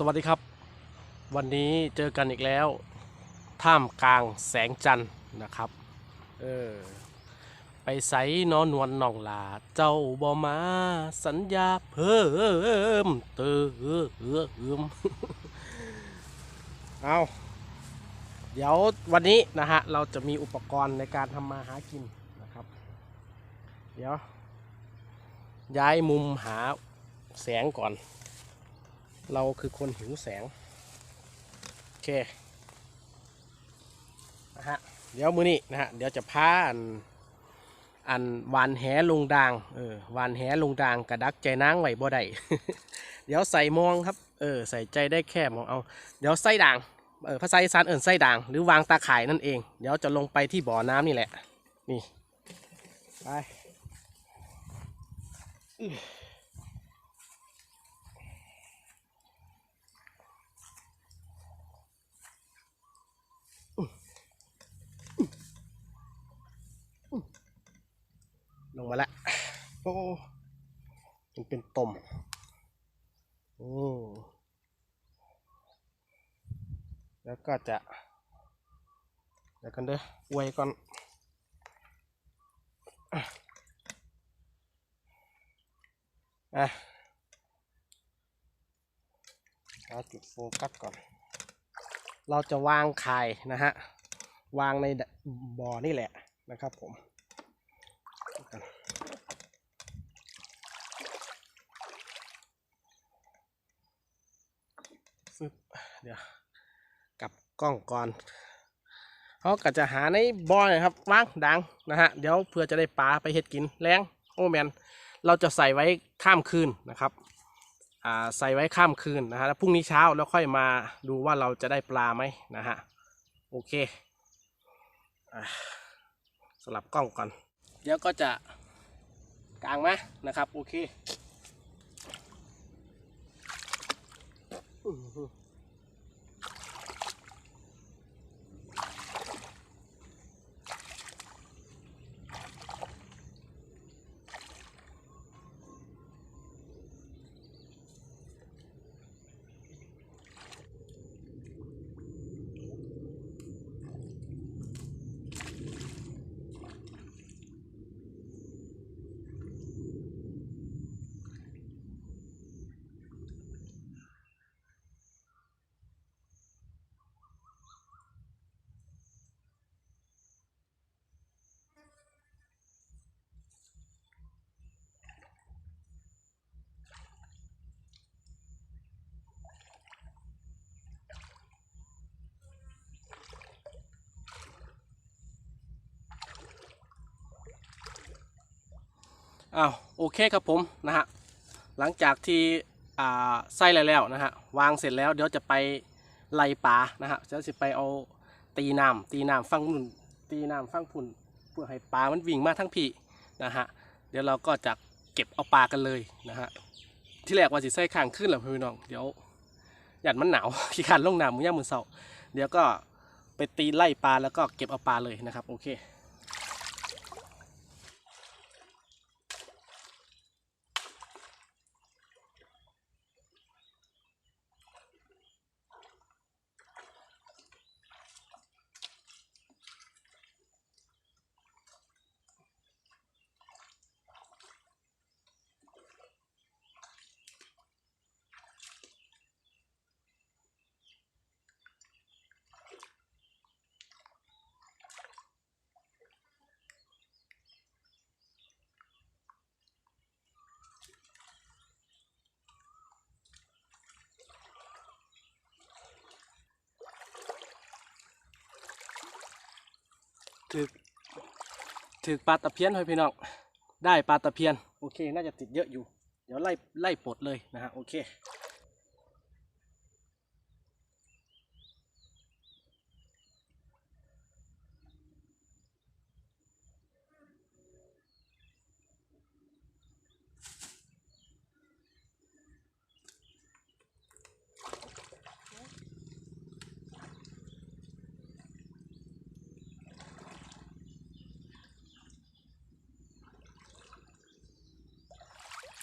สวัสดีครับ วันนี้เจอกันอีกแล้ว ท่ามกลางแสงจันทร์นะครับเออไปใสนอนนวลน่องลา เจ้าบ่มาสัญญาเพิ่มเติมเอาเดี๋ยววันนี้นะฮะ เราจะมีอุปกรณ์ในการทำมาหากินนะครับ เดี๋ยว ย้ายมุมหาแสงก่อน เราคือคนหิวแสง โอเค นะฮะ เดี๋ยวมือนี้นะฮะ เดี๋ยวจะพาอัน อันวานแหลงดาง เออวานแหลงดางกระดักใจนางไหวบ่ได้ เดี๋ยวใส่มองครับ เออ ใส่ใจได้แค่มองเอา เดี๋ยวไส้ด่าง เออภาษาอีสานเอิ่นไส้ด่าง หรือวางตาข่ายนั่นเอง เดี๋ยวจะลงไปที่บ่อน้ำนี่แหละ นี่ ไป ลงมาแล้วโอ้มันเป็นตมโอ้แล้วก็จะเดี๋ยวกันเด้ออวยก่อนอะอะหาจุดโฟกัสก่อน เราจะวางไข่นะฮะ วางในบ่อนี่แหละนะครับผม ฟึบเดี๋ยวกลับกล้องก่อนเขาก็จะหาในบ่อนะครับว่างดังนะฮะเดี๋ยวเพื่อจะได้ปลาไปเห็ดกินแรงโอ้แมนเราจะใส่ไว้ข้ามคืนนะครับอ่าใส่ไว้ข้ามคืนนะฮะแล้วพรุ่งนี้เช้าแล้วค่อยมาดูว่าเราจะได้ปลาไหมนะฮะโอเคสลับกล้องก่อน เดี๋ยวก็จะกลางมานะครับ โอเค อื้ อ้าวโอเคครับผมนะฮะหลังจากที่อ่าใส่อะไรแล้วนะฮะวางเสร็จแล้วเดี๋ยวจะไปไล่ปลานะฮะจะไปเอาตีน้ำตีน้ำฟังนุ่นตีน้ำฟังพุ่นเพื่อให้ปลามันวิ่งมาทั้งพี่นะฮะเดี๋ยวเราก็จะเก็บเอาปลากันเลยนะฮะที่แรกว่าสิใส่ข้างขึ้นแหละพี่น้องเดี๋ยวหยัดมันหนาวขี้ขันลงน้ำมือย่ามือเสาเดี๋ยวก็ไปตีไล่ปลาแล้วก็เก็บเอาปลาเลยนะครับโอเค ถือถือปลาตะเพียนให้พี่น้องได้ปลาตะเพียน โอเค น่าจะติดเยอะอยู่ เดี๋ยวไล่ไล่ปลดเลยนะฮะโอเค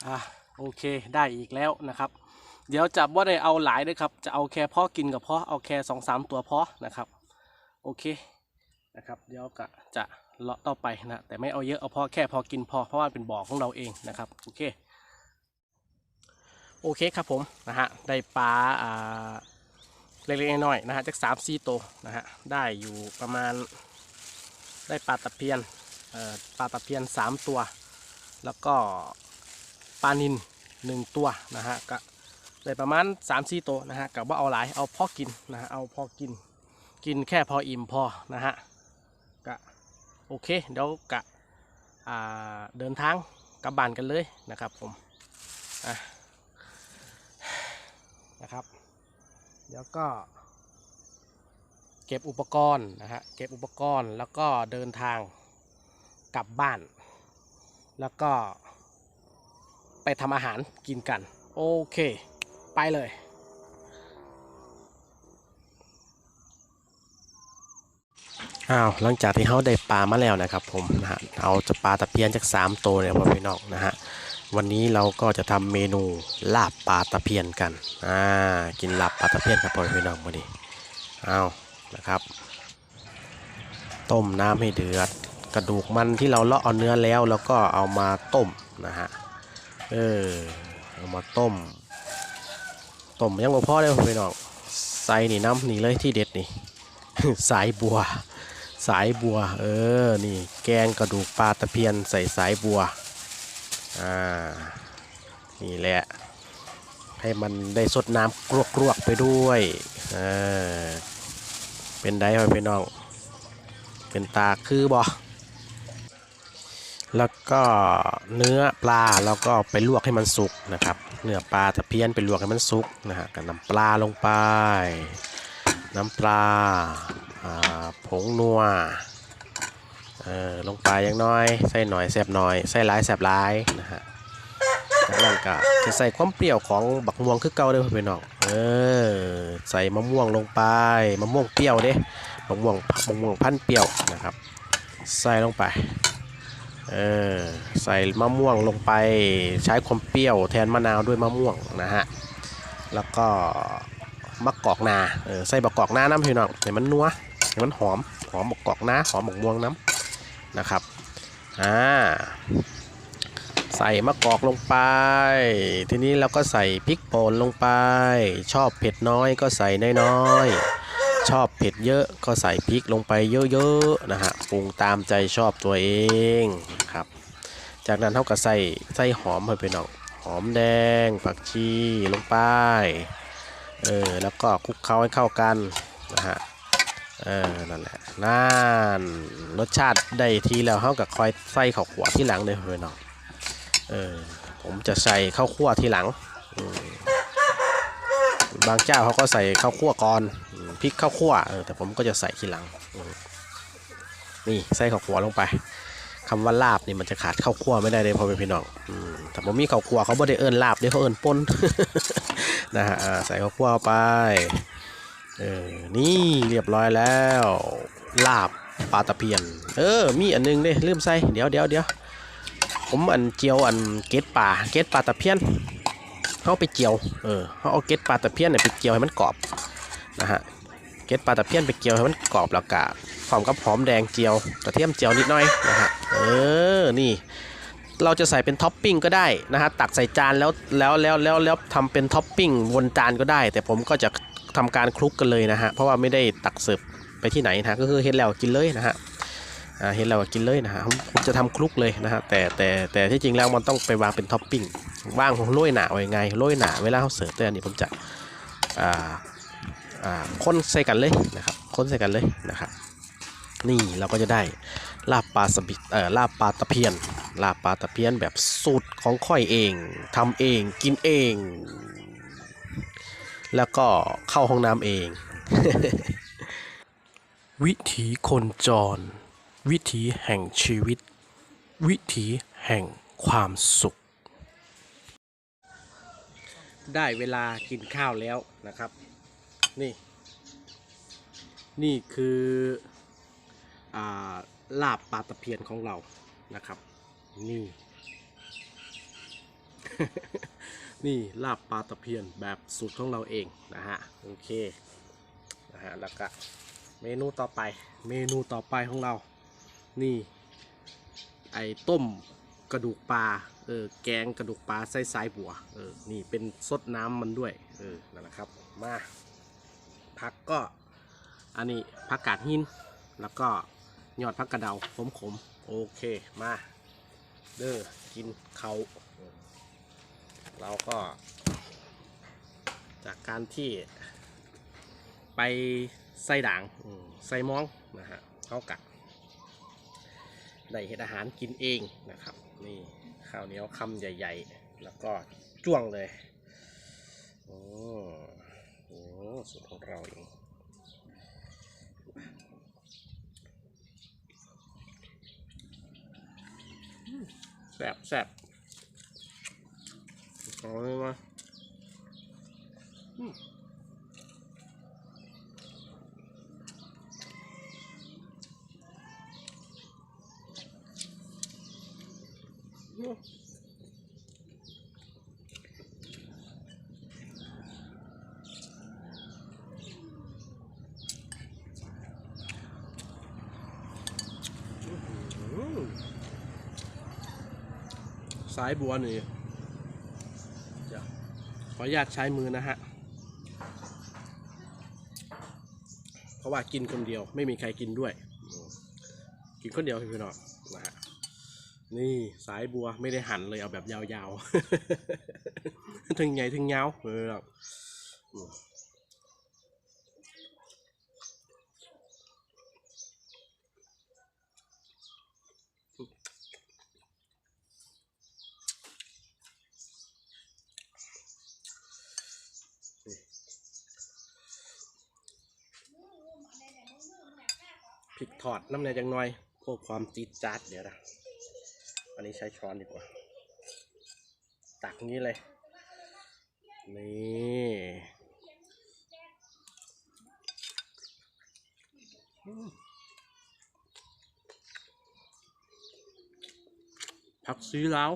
อะโอเคได้อีกแล้วนะครับ เดี๋ยวจะว่าได้เอาหลายด้วยครับ จะเอาแค่พ่อกินกับพ่อเอาแค่สองสามตัวพ่อนะครับโอเคนะครับเดี๋ยวก็จะเลาะต่อไปนะแต่ไม่เอาเยอะเอาพอแค่พอกินพอเพราะว่าเป็นบ่อของเราเองนะครับโอเคโอเคครับผมนะฮะได้ปลาอ่าเล็กๆน้อยๆนะฮะจากสามสี่ตัวนะฮะได้อยู่ประมาณได้ปลาตะเพียนเอ่อปลาตะเพียนสามตัว แล้วก็ ปลานินหนึ่งตัวนะฮะก็ได้ประมาณสามสี่ตัวนะฮะกับว่าเอาหลายเอาพอกินนะฮะเอาพอกิน กินแค่พออิ่มพอนะฮะก็โอเคเดี๋ยวกะเดินทางกลับบ้านกันเลยนะครับผมะนะครับ เดี๋ยวก็ เก็บอุปกรณ์นะฮะเก็บอุปกรณ์แล้วก็เดินทางกลับบ้าน แล้วก็ ไปทำอาหารกินกัน โอเค ไปเลยอ้าวหลังจากที่เขาได้ปลามาแล้วนะครับผมนะฮะเอาจะปลาตะเพียนจากสามตัวเนี่ยมาพี่น้องนะฮะวันนี้เราก็จะทำเมนูลาบปลาตะเพียนกันอ่ากินลาบปลาตะเพียนครับพ่อพี่น้องวันนี้เอานะครับ ต้มน้ำให้เดือด กระดูกมันที่เราเลาะเอาเนื้อแล้ว แล้วก็เอามาต้มนะฮะ เออเอามาต้ม ต้มยังบ่พอเลยพี่น้องใส่นี่น้ำนี่เลยที่เด็ดนี่ สายบัว สายบัว เออ นี่แกงกระดูกปลาตะเพียนใส่สายบัว อ่า นี่แหละ ให้มันได้สดน้ำกรวกๆไปด้วย เออ เป็นได้ไหมพี่น้อง เป็นตาคือบอ แล้วก็เนื้อปลาแล้วก็ไปลวกให้มันสุกนะครับ เนื้อปลาตะเพียนไปลวกให้มันสุกนะฮะกับน้ำปลาลงไป น้ำปลาผงนัวเออลงไปอยังน้อยใส่หน่อยแสบหน่อยใส่หลายแสบหลายนะฮะจากนั้นก็จะใส่ความเปรี้ยวของบักม่วงคือเก่าเด้อพี่น้องเออใส่มะม่วงลงไปมะม่วงเปรี้ยวเด้มะม่วงมะม่วงพันเปรี้ยวนะครับ ใส่ลงไป เออใส่มะม่วงลงไปใช้ความเปรี้ยวแทนมะนาวด้วยมะม่วงนะฮะแล้วก็มะกอกนาเออใส่บักอกนาน้ำพี่น้องให้มันนัวให้มันหอมหอมบักอกนาหอมบักม่วงน้ำนะครับอ่าใส่มะกอกลงไป ทีนี้เราก็ใส่พริกป่นลงไป ชอบเผ็ดน้อยก็ใส่น้อยๆ ชอบเผ็ดเยอะก็ใส่พริกลงไปเยอะๆนะฮะปรุงตามใจชอบตัวเองครับ จากนั้นเท่ากับใส่ใส่หอมให้ไปหน่อยหอมแดงผักชีลงไปเออแล้วก็คลุกเคล้าให้เข้ากันนะฮะเออนั่นแหละนั่นรสชาติได้ทีแล้วเขากับคอยใส่ข้าวขัวที่หลังเลยพี่น้องเออผมจะใส่ข้าวคั่วทีหลังบางเจ้าเขาก็ใส่ข้าวคั่วก่อน พริกข้าวคั่วแต่ผมก็จะใส่ทีหลัง นี่ใส่ข้าวขัวลงไปคำว่าลาบนี่มันจะขาดข้าวคั่วไม่ได้เลยพอเป็นพี่น้องอแต่ผมมีข้าวคั่วเขาไม่ได้เอิ้นลาบเดี๋ยวเขาเอิ้นป่นนะฮะใส่ข้าวคั่วไปเออนี่เรียบร้อยแล้ว ลาบปลาตะเพียน เออ มีอันนึงเด้ลืมใส่เดี๋ยวเดี๋ยวเดี๋ยวผมอันเจียวอันเกล็ดปลาเกล็ดปลาตะเพียนเขาไปเจียว เออเขาเอาเกล็ดปลาตะเพียนเนี่ยไปเจียวให้มันกรอบนะฮะ เก็ดปลาตะเพียนไปเจียวให้มันกรอบแล้วก็พร้อมกับหอมแดงเจียวกระเทียมเจียวนิดหน่อยนะฮะเออนี่ เราจะใส่เป็นท็อปปิ้งก็ได้นะฮะตักใส่จานแล้วแล้วแล้วแล้วแล้วทำเป็นท็อปปิ้งบนจานก็ได้ แต่ผมก็จะทำการคลุกกันเลยนะฮะเพราะว่าไม่ได้ตักเสิร์ฟไปที่ไหนนะฮะก็คือเห็นแล้วกินเลยนะฮะเห็นแล้วกินเลยนะฮะผมจะทำคลุกเลยนะฮะแต่แต่แต่ที่จริงแล้วมันต้องไปวางเป็นท็อปปิ้งวางโรยหนาไว้ไงโรยหนาเวลาเขาเสิร์ฟแต่อันนี้ผมจะอ่า อ่าคนใส่กันเลยนะครับคนใส่กันเลยนะครับ นี่เราก็จะได้ลาบปลาสบิดเอ่อลาบปลาตะเพียน ลาบปลาตะเพียนแบบสูตรของค่อยเองทำเองกินเอง แล้วก็เข้าห้องน้ำเอง วิถีคนจร วิถีแห่งชีวิต วิถีแห่งความสุข ได้เวลากินข้าวแล้วนะครับ นี่ นี่คืออาลาบปลาตะเพียนของเรานะครับ นี่ นี่ลาบปลาตะเพียนแบบสูตรของเราเองนะฮะโอเคนะฮะแล้วก็เมนูต่อไปเมนูต่อไปของเรา นี่ ไอ้ต้มกระดูกปลาเออแกงกระดูกปลาไส้สายบัวเออนี่เป็นซดน้ำมันด้วยเออนั่นแหละครับมา ผักก็อันนี้ผักกาดหิน แล้วก็ยอดผักกระเดาขมขมโอเคมาเด้อกินเขาเราก็ จากการที่ไปใส่ด่างอืมใส่มองนะฮะเขากัดได้เห็ดอาหารกินเองนะครับ นี่ข้าวเหนียวคำใหญ่ ๆ แล้วก็จ้วงเลยโอ้ สูตรของเราเองอืมแซ่บแซ่บเอาเลยมาายบัวนี่เดี๋ยวขออนุญาตใช้มือนะฮะ เพราะว่ากินคนเดียวไม่มีใครกินด้วย กินคนเดียวพี่น้องนะฮะนี่สายบัวไม่ได้หั่นเลยเอาแบบยาวๆ ถึงใหญ่ถึงยาวเออ พริกทอดน้ำในจังหน่อยเพื่อความจี๊ดจ๊าดเดี๋ยวนะอันนี้ใช้ช้อนดีกว่า ตักนี้เลย นี่ผักซีลาว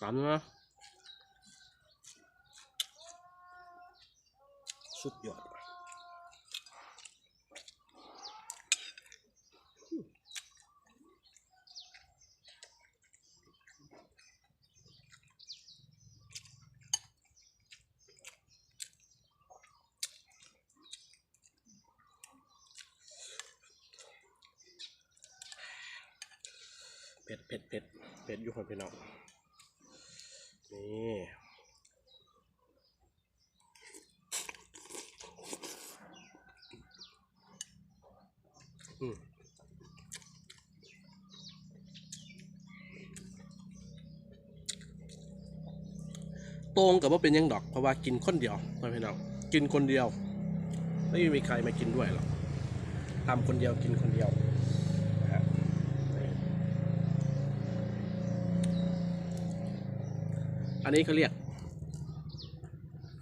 ตามนะสุดยอด เผ็ดเผ็ดเผ็ดเผ็ดอยู่คนพี่น้องนี่อืมตรงกับว่าเป็นยังดอกเพราะว่ากินคนเดียวพ่อพี่น้องกินคนเดียว ไม่มีใครมากินด้วยหรอกทำคนเดียวกินคนเดียวนะฮะ อันนี้เขาเรียก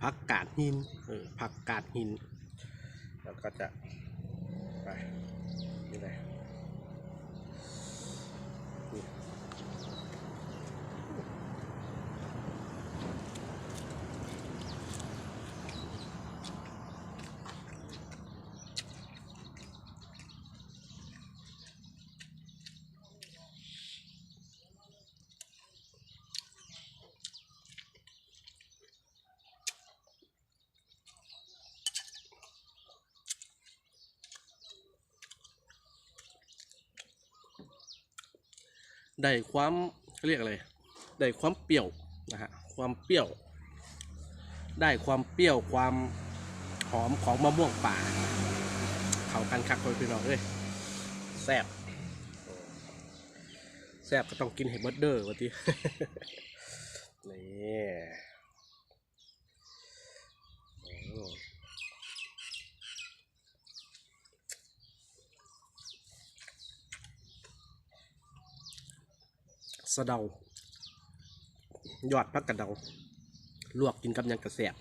ผักกาดหินเออผักกาดหิน แล้วก็จะไปนี่เลยนี่ ได้ความเขาเรียกอะไรได้ความเปรี้ยวนะฮะความเปรี้ยว ได้ความเปรี้ยวความหอมของมะม่วงป่า เขากันคักคนพี่น้องเลยแซ่บแซ่บก็ต้องกินเห็ดเบอร์ดเดอร์วันที่นี่ สะเดายอดพักกระเดา ลวกกินกับยังกระแสบ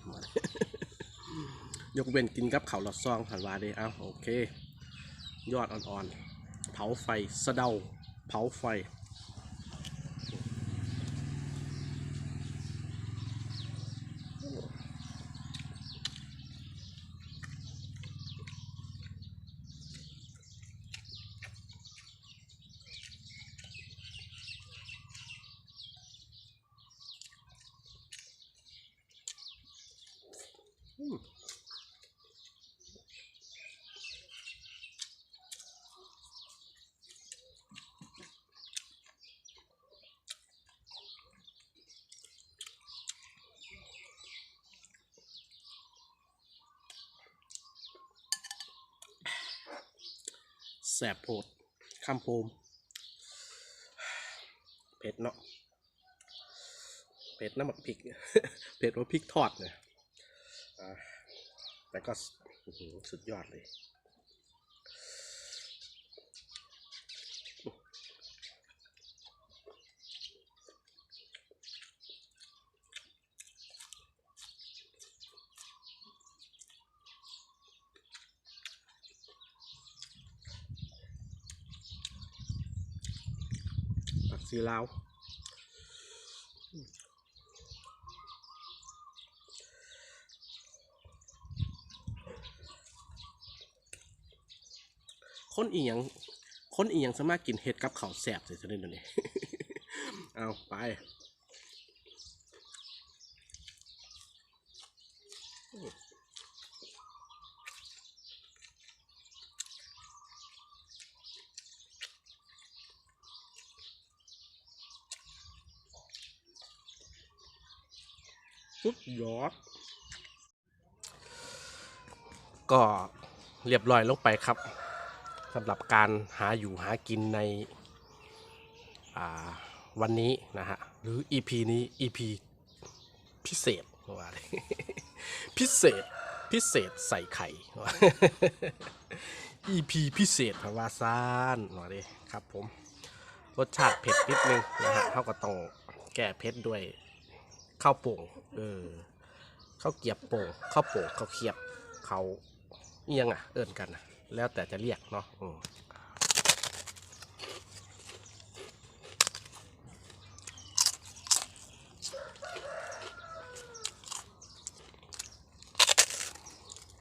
ยกเว้นกินกับเขาหลอดซองถ่านว่าเด้เอาโอเค ยอดอ่อนๆ เผาไฟสะเดา เผาไฟ สบโพดคำโปมเผ็ดเนาะเผ็ดน้ำหมักพริกเผ็ดว่าพริกทอดเนี่ยแต่ก็สุดยอดเลย ผักซีลาวคนอีหยังคนอีหยังสามารถกินเห็ดกับข้าแสบใส่ตันี้เดี๋ยวนี้เอาไป สุดยอด ก็เรียบร้อยลงไปครับสำหรับการหาอยู่หากินในวันนี้นะฮะ หรือ EP นี้ EP พิเศษว่าพิเศษพิเศษใส่ไข่ EP พิเศษพะว่าซานว่าเลยครับผม รสชาติเผ็ดนิดนึงนะฮะเขาก็ต้องแก้เผ็ดด้วย ข้าวโป่งเออข้าวเกียบโป่งข้าวโป่งข้าวเกียบเขาเอียงอะ เอิ่นกันนะแล้วแต่จะเรียกเนาะ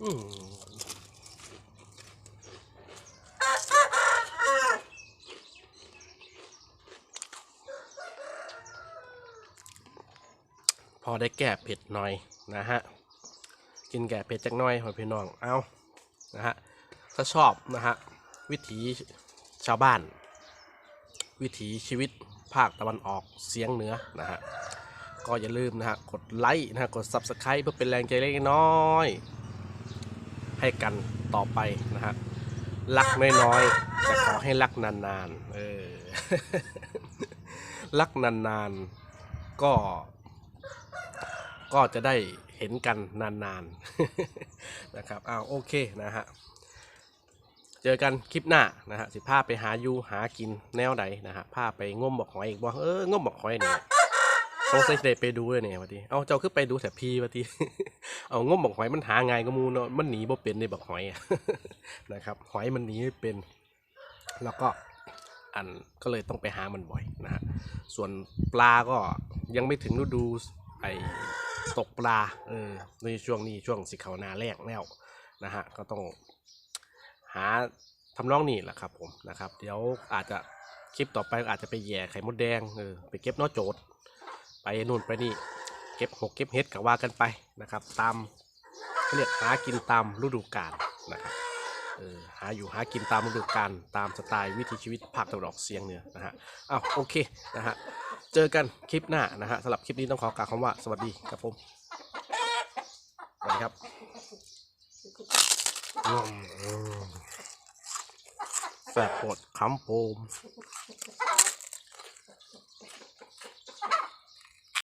อืม อืมพอได้แก้เผ็ดหน่อยนะฮะกินแก่เผ็ดจักหน้อยหอยพี่น้องเอานะฮะถ้าชอบนะฮะวิถีชาวบ้าน วิถีชีวิตภาคตะวันออกเสียงเหนือนะฮะก็อย่าลืมนะฮะกดไลค์นะฮะกด Subscribe เพื่อเป็นแรงใจเล็กน้อย ให้กันต่อไปนะฮะรักน้อยๆแต่ขอให้รักนานๆเออรักนานๆก็ ก็จะได้เห็นกันนานๆนะครับอ้าวโอเคนะฮะเจอกันคลิปหน้านะฮะสิพาไปหาอยู่หากินแนวใดนะฮะพาไปง่มบอกหอยอีกบ่เออง่มบอกหอยเนี่ยสงสัยจได้ไปดูเลยเนี่ยวะทีเอาเจ้าขึ้นไปดูแถบพีวะทีเอาง่มบอกหอยมันหาไงก็มูเนาะมันหนีบ่เป็นในบอกหอยนะครับหอยมันหนีไม่เป็น แล้วก็อันก็เลยต้องไปหามันบ่อยนะฮะส่วนปลาก็ยังไม่ถึงฤดูไอ ตกปลาเออในช่วงนี้ช่วงสิเขานาแรกแล้วนะฮะก็ต้องหาทำนองนี่แหละครับผมนะครับ เดี๋ยวอาจจะคลิปต่อไปอาจจะไปแย่ไข่มดแดงเออไปเก็บนอโจดไปนู่นไปนี่เก็บหกเก็บเฮ็ดกับว่ากันไปนะครับ ตามเรียกหากินตามฤดูกาลนะครับ ออหาอยู่หากินตามฤดูกาลตามสไตล์วิถีชีวิตภาคตะวันออกเฉียงเหนือนะฮะอ้าวโอเคนะฮะเจอกันคลิปหน้านะฮะสำหรับคลิปนี้ต้องขอกล่าวคำว่าสวัสดีครับผมสวัสดีครับแสบปวดคำโปม